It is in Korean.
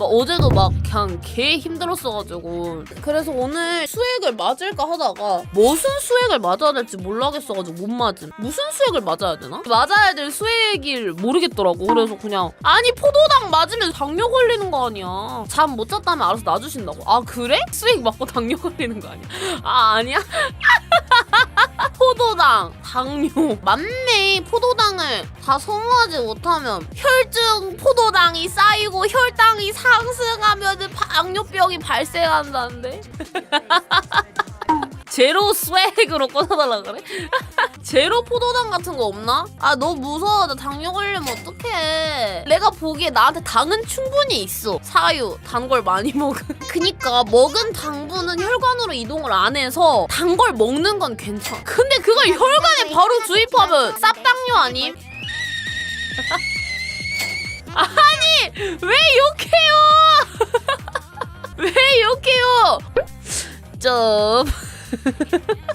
막 어제도 막 그냥 개 힘들었어가지고 그래서 오늘 수액을 맞을까 하다가 무슨 수액을 맞아야 될지 몰라겠어가지고 못 맞음 무슨 수액을 맞아야 되나? 맞아야 될 수액을 모르겠더라고 그래서 그냥 아니 포도당 맞으면 당뇨 걸리는 거 아니야 잠 못 잤다면 알아서 놔주신다고 아 그래? 수액 맞고 당뇨 걸리는 거 아니야? 아 아니야? 포도당, 당뇨. 맞네. 포도당을 다 소모하지 못하면 혈중 포도당이 쌓이고 혈당 이 상승하면 당뇨병이 발생한다는데. 제로 스웩으로 꺼내달라 그래? 제로 포도당 같은 거 없나? 아 너무 무서워 나 당뇨 걸리면 어떡해 내가 보기에 나한테 당은 충분히 있어 사유 단 걸 많이 먹은 그니까 먹은 당분은 혈관으로 이동을 안 해서 단 걸 먹는 건 괜찮아 근데 그걸 혈관에 바로 주입하면 쌉당뇨 아님? 왜 욕해요? 왜 욕해요? 좀